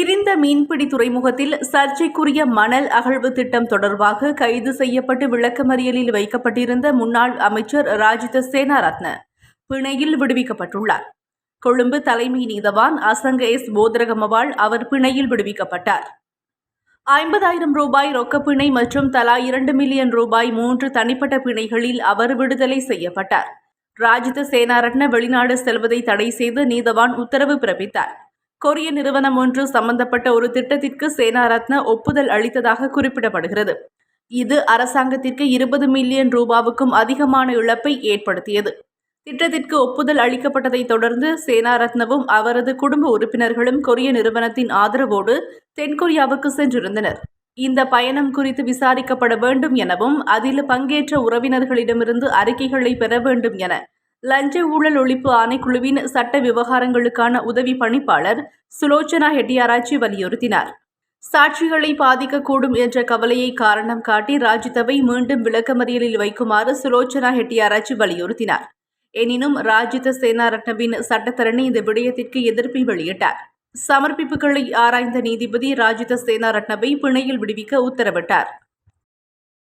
கிரிந்த மீன்பிடி துறைமுகத்தில் சர்ச்சைக்குரிய மணல் அகழ்வு திட்டம் தொடர்பாக கைது செய்யப்பட்டு விளக்கமறியலில் வைக்கப்பட்டிருந்த முன்னாள் அமைச்சர் ராஜித சேனாரத்ன பிணையில் விடுவிக்கப்பட்டுள்ளார். கொழும்பு தலைமை நீதவான் அசங்க எஸ். போதரகமவால் அவர் பிணையில் விடுவிக்கப்பட்டார். ஐம்பதாயிரம் ரூபாய் ரொக்கப்பிணை மற்றும் தலா இரண்டு மில்லியன் ரூபாய் மூன்று தனிப்பட்ட பிணைகளில் அவர் விடுதலை செய்யப்பட்டார். ராஜித சேனாரட்ன வெளிநாடு செல்வதை தடை செய்து நீதவான் உத்தரவு பிறப்பித்தார். கொரிய நிறுவனம் ஒன்று சம்பந்தப்பட்ட ஒரு திட்டத்திற்கு சேனாரத்ன ஒப்புதல் அளித்ததாக குறிப்பிடப்படுகிறது. இது அரசாங்கத்திற்கு இருபது மில்லியன் ரூபாவுக்கும் அதிகமான இழப்பை ஏற்படுத்தியது. திட்டத்திற்கு ஒப்புதல் அளிக்கப்பட்டதைத் தொடர்ந்து சேனாரத்னவும் அவரது குடும்ப உறுப்பினர்களும் கொரிய நிறுவனத்தின் ஆதரவோடு தென்கொரியாவுக்கு சென்றிருந்தனர். இந்த பயணம் குறித்து விசாரிக்கப்பட வேண்டும் எனவும் அதில் பங்கேற்ற உறவினர்களிடமிருந்து அறிக்கைகளை பெற வேண்டும் என லஞ்ச ஊழல் ஒழிப்பு ஆணைக்குழுவின் சட்ட விவகாரங்களுக்கான உதவி பணிப்பாளர் சுலோச்சனா ஹெட்டியாராச்சி வலியுறுத்தினார். சாட்சிகளை பாதிக்கக்கூடும் என்ற கவலையை காரணம் காட்டி ராஜிதவை மீண்டும் விளக்கமறியலில் வைக்குமாறு சுலோச்சனா ஹெட்டியாராச்சி வலியுறுத்தினார். எனினும் ராஜித சேனாரட்னவின் சட்டத்தரணி இந்த விடயத்திற்கு எதிர்ப்பை வெளியிட்டார். சமர்ப்பிப்புகளை ஆராய்ந்த நீதிபதி ராஜித சேனாரட்னவை பிணையில் விடுவிக்க உத்தரவிட்டார்.